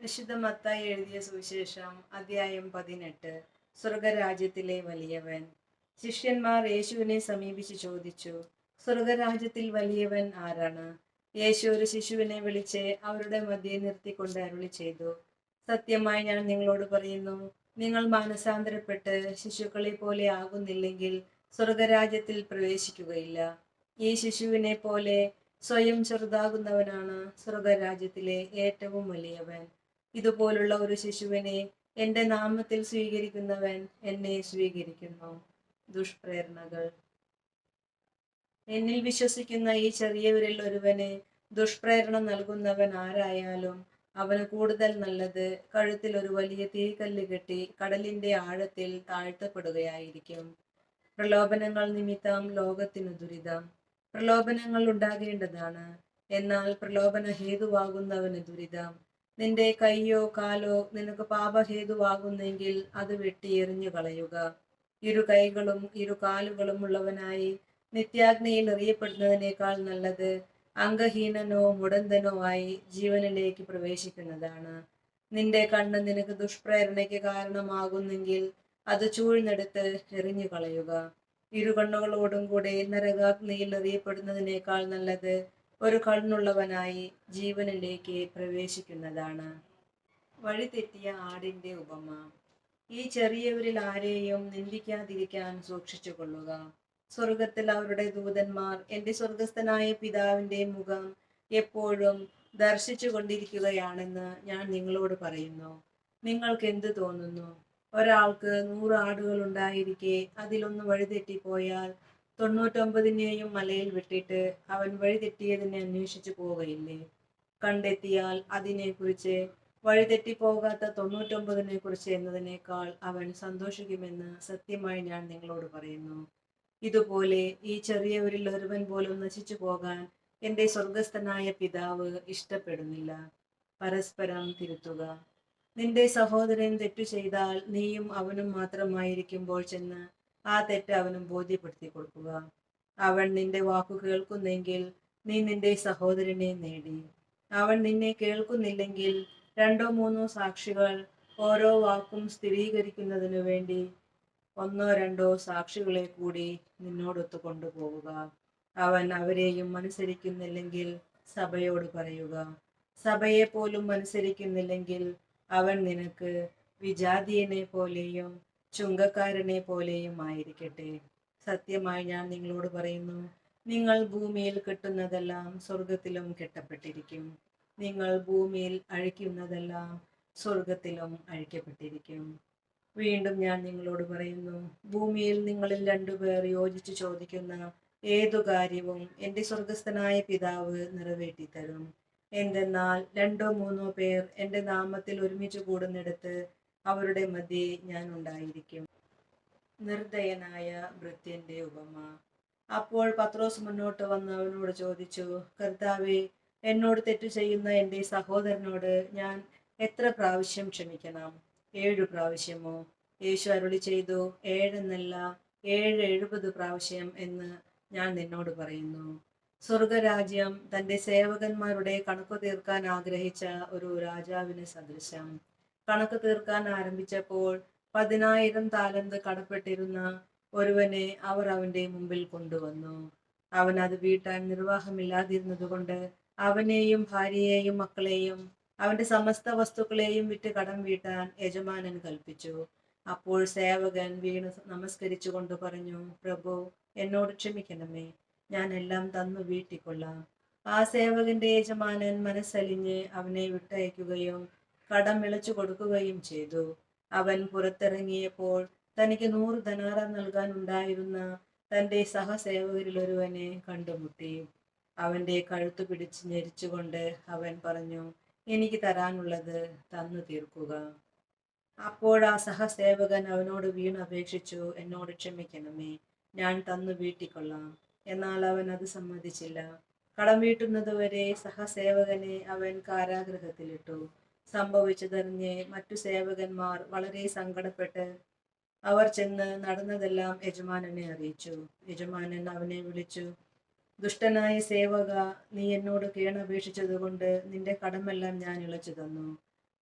വിശുദ്ധ മത്തായി എഴുതിയ സുവിശേഷം അധ്യായം പതിനെട്ട്. സ്വർഗരാജ്യത്തിലെ വലിയവൻ. ശിഷ്യന്മാർ യേശുവിനെ സമീപിച്ച് ചോദിച്ചു സ്വർഗരാജ്യത്തിൽ വലിയവൻ ആരാണ്? യേശു ഒരു ശിശുവിനെ വിളിച്ച് അവരുടെ മധ്യയെ നിർത്തിക്കൊണ്ട് അരുളി ചെയ്തു സത്യമായി ഞാൻ നിങ്ങളോട് പറയുന്നു നിങ്ങൾ മാനസാന്തരപ്പെട്ട് ശിശുക്കളെ പോലെ ആകുന്നില്ലെങ്കിൽ സ്വർഗരാജ്യത്തിൽ പ്രവേശിക്കുകയില്ല. ഈ ശിശുവിനെ പോലെ സ്വയം ചെറുതാകുന്നവനാണ് സ്വർഗരാജ്യത്തിലെ ഏറ്റവും വലിയവൻ. ഇതുപോലുള്ള ഒരു ശിശുവിനെ എന്റെ നാമത്തിൽ സ്വീകരിക്കുന്നവൻ എന്നെ സ്വീകരിക്കുന്നു. ദുഷ്പ്രേരണകൾ. എന്നിൽ വിശ്വസിക്കുന്ന ഈ ചെറിയവരിൽ ഒരുവന് ദുഷ്പ്രേരണ നൽകുന്നവൻ ആരായാലും അവന് കൂടുതൽ നല്ലത് കഴുത്തിൽ ഒരു വലിയ തീക്കല്ല് കെട്ടി കടലിന്റെ ആഴത്തിൽ താഴ്ത്തപ്പെടുകയായിരിക്കും. പ്രലോഭനങ്ങൾ നിമിത്തം ലോകത്തിനു ദുരിതം. പ്രലോഭനങ്ങൾ ഉണ്ടാകേണ്ടതാണ്. എന്നാൽ പ്രലോഭന ഹേതുവാകുന്നവന് ദുരിതം. നിന്റെ കൈയോ കാലോ നിനക്ക് പാപഹേതുവാകുന്നെങ്കിൽ അത് വെട്ടി എറിഞ്ഞു കളയുക ഇരു കൈകളും ഇരു കാലുകളും ഉള്ളവനായി നിത്യാഗ്നിയിൽ എറിയപ്പെടുന്നതിനേക്കാൾ നല്ലത് അംഗഹീനനോ മുടന്തനോ ആയി ജീവനിലേക്ക് പ്രവേശിക്കുന്നതാണ്. നിന്റെ കണ്ണ് നിനക്ക് ദുഷ്പ്രേരണയ്ക്ക് കാരണമാകുന്നെങ്കിൽ അത് ചൂഴ്ന്നെടുത്ത് എറിഞ്ഞു കളയുക ഇരു കണ്ണുകളോടും കൂടെ നരകാഗ്നിയിൽ എറിയപ്പെടുന്നതിനേക്കാൾ നല്ലത് ഒരു കണ്ണുള്ളവനായി ജീവനിലേക്ക് പ്രവേശിക്കുന്നതാണ്. വഴിതെറ്റിയ ആടിന്റെ ഉപമ. ഈ ചെറിയവരിൽ ആരെയും നിന്ദിക്കാതിരിക്കാൻ സൂക്ഷിച്ചു കൊള്ളുക. സ്വർഗത്തിൽ അവരുടെ ദൂതന്മാർ എന്റെ സ്വർഗസ്ഥനായ പിതാവിന്റെ മുഖം എപ്പോഴും ദർശിച്ചു കൊണ്ടിരിക്കുകയാണെന്ന് ഞാൻ നിങ്ങളോട് പറയുന്നു. നിങ്ങൾക്ക് എന്ത് തോന്നുന്നു? ഒരാൾക്ക് നൂറ് ആടുകൾ ഉണ്ടായിരിക്കെ അതിലൊന്ന് വഴിതെറ്റിപ്പോയാൽ തൊണ്ണൂറ്റൊമ്പതിനെയും മലയിൽ വിട്ടിട്ട് അവൻ വഴിതെറ്റിയതിനെ അന്വേഷിച്ചു പോവുകയില്ലേ? കണ്ടെത്തിയാൽ അതിനെക്കുറിച്ച് വഴിതെറ്റിപ്പോകാത്ത തൊണ്ണൂറ്റൊമ്പതിനെ കുറിച്ച് എന്നതിനേക്കാൾ അവൻ സന്തോഷിക്കുമെന്ന് സത്യമായി ഞാൻ നിങ്ങളോട് പറയുന്നു. ഇതുപോലെ ഈ ചെറിയവരിൽ ഒരുവൻ പോലും നശിച്ചു പോകാൻ എന്റെ സ്വർഗസ്ഥനായ പിതാവ് ഇഷ്ടപ്പെടുന്നില്ല. പരസ്പരം തിരുത്തുക. നിന്റെ സഹോദരൻ തെറ്റു ചെയ്താൽ നീയും അവനും മാത്രമായിരിക്കുമ്പോൾ ചെന്ന് ആ തെറ്റ് അവനും ബോധ്യപ്പെടുത്തി കൊടുക്കുക. അവൻ നിന്റെ വാക്കു കേൾക്കുന്നെങ്കിൽ നീ നിന്റെ സഹോദരനെ നേടി. അവൻ നിന്നെ കേൾക്കുന്നില്ലെങ്കിൽ രണ്ടോ മൂന്നോ സാക്ഷികൾ ഓരോ വാക്കും സ്ഥിരീകരിക്കുന്നതിനു വേണ്ടി ഒന്നോ രണ്ടോ സാക്ഷികളെ കൂടി നിന്നോടൊത്ത് കൊണ്ടുപോവുക. അവൻ അവരെയും അനുസരിക്കുന്നില്ലെങ്കിൽ സഭയോട് പറയുക. സഭയെ പോലും അനുസരിക്കുന്നില്ലെങ്കിൽ അവൻ നിനക്ക് വിജാതിയനെ പോലെയും ചുങ്കക്കാരനെ പോലെയും ആയിരിക്കട്ടെ. സത്യമായി ഞാൻ നിങ്ങളോട് പറയുന്നു നിങ്ങൾ ഭൂമിയിൽ കെട്ടുന്നതെല്ലാം സ്വർഗത്തിലും കെട്ടപ്പെട്ടിരിക്കും. നിങ്ങൾ ഭൂമിയിൽ അഴിക്കുന്നതെല്ലാം സ്വർഗത്തിലും അഴിക്കപ്പെട്ടിരിക്കും. വീണ്ടും ഞാൻ നിങ്ങളോട് പറയുന്നു ഭൂമിയിൽ നിങ്ങളിൽ രണ്ടുപേർ യോജിച്ച് ചോദിക്കുന്ന ഏതു കാര്യവും എന്റെ സ്വർഗസ്ഥനായ പിതാവ് നിറവേറ്റിത്തരും. എന്തെന്നാൽ രണ്ടോ മൂന്നോ പേർ എന്റെ നാമത്തിൽ ഒരുമിച്ച് കൂടുന്നിടത്ത് അവരുടെ മധ്യേ ഞാൻ ഉണ്ടായിരിക്കും. നിർദയനായ ഭൃത്യന്റെ ഉപമ. അപ്പോൾ പത്രോസ് മുന്നോട്ട് വന്ന് അവനോട് ചോദിച്ചു കർത്താവെ എന്നോട് തെറ്റു ചെയ്യുന്ന എന്റെ സഹോദരനോട് ഞാൻ എത്ര പ്രാവശ്യം ക്ഷമിക്കണം? ഏഴു പ്രാവശ്യമോ? യേശു അരുളി ചെയ്തു ഏഴെന്നല്ല ഏഴ് എഴുപത് പ്രാവശ്യം എന്ന് ഞാൻ നിന്നോട് പറയുന്നു. സ്വർഗരാജ്യം തന്റെ സേവകന്മാരുടെ കണക്ക് തീർക്കാൻ ആഗ്രഹിച്ച ഒരു രാജാവിന് സദൃശം. കണക്ക് തീർക്കാൻ ആരംഭിച്ചപ്പോൾ പതിനായിരം താലന്ത് കടപ്പെട്ടിരുന്ന ഒരുവനെ അവർ അവന്റെ മുമ്പിൽ കൊണ്ടുവന്നു. അവൻ അത് വീട്ടാൻ നിർവാഹമില്ലാതിരുന്നതുകൊണ്ട് അവനെയും ഭാര്യയെയും മക്കളെയും അവന്റെ സമസ്ത വസ്തുക്കളെയും വിറ്റ് കടം വീട്ടാൻ യജമാനൻ കൽപ്പിച്ചു. അപ്പോൾ സേവകൻ വീണ് നമസ്കരിച്ചു കൊണ്ട് പറഞ്ഞു പ്രഭു എന്നോട് ക്ഷമിക്കണമേ ഞാൻ എല്ലാം തന്നു വീട്ടിക്കൊള്ളാം. ആ സേവകന്റെ യജമാനൻ മനസ്സലിഞ്ഞ് അവനെ വിട്ടയക്കുകയും കടം വിളിച്ചു കൊടുക്കുകയും ചെയ്തു. അവൻ പുറത്തിറങ്ങിയപ്പോൾ തനിക്ക് നൂറ് ധനാറ നൽകാൻ ഉണ്ടായിരുന്ന തന്റെ സഹസേവകരിൽ ഒരുവനെ കണ്ടുമുട്ടി. അവന്റെ കഴുത്തു പിടിച്ച് ഞെരിച്ചുകൊണ്ട് അവൻ പറഞ്ഞു എനിക്ക് തരാനുള്ളത് തന്നു തീർക്കുക. അപ്പോഴാ സഹസേവകൻ അവനോട് വീണപേക്ഷിച്ചു എന്നോട് ക്ഷമിക്കണമേ ഞാൻ തന്നു വീട്ടിക്കൊള്ളാം. എന്നാൽ അവൻ അത് സമ്മതിച്ചില്ല. കടം വീട്ടുന്നതുവരെ സഹസേവകനെ അവൻ കാരാഗൃഹത്തിലിട്ടു. സംഭവിച്ചതറിഞ്ഞ് മറ്റു സേവകന്മാർ വളരെ സങ്കടപ്പെട്ട് അവർ ചെന്ന് നടന്നതെല്ലാം യജമാനനെ അറിയിച്ചു. യജമാനൻ അവനെ വിളിച്ചു ദുഷ്ടനായ സേവക നീ എന്നോട് കേണപേക്ഷിച്ചതുകൊണ്ട് നിന്റെ കടമെല്ലാം ഞാൻ ഇളച്ചു തന്നു.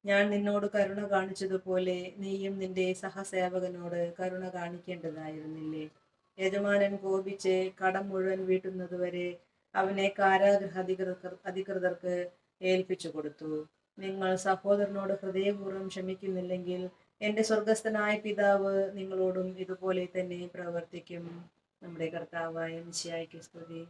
ഞാൻ നിന്നോട് കരുണ കാണിച്ചതുപോലെ നീയും നിന്റെ സഹസേവകനോട് കരുണ കാണിക്കേണ്ടതായിരുന്നില്ലേ? യജമാനൻ കോപിച്ച് കടം മുഴുവൻ വീട്ടുന്നതുവരെ അവനെ കാരാഗ്രഹ അധികൃതർ അധികൃതർക്ക് ഏൽപ്പിച്ചു കൊടുത്തു. നിങ്ങൾ സഹോദരനോട് ഹൃദയപൂർവം ക്ഷമിക്കുന്നില്ലെങ്കിൽ എന്റെ സ്വർഗസ്ഥനായ പിതാവ് നിങ്ങളോടും ഇതുപോലെ തന്നെ പ്രവർത്തിക്കും. നമ്മുടെ കർത്താവായ മിശിയായ്ക്ക് സ്തുതി.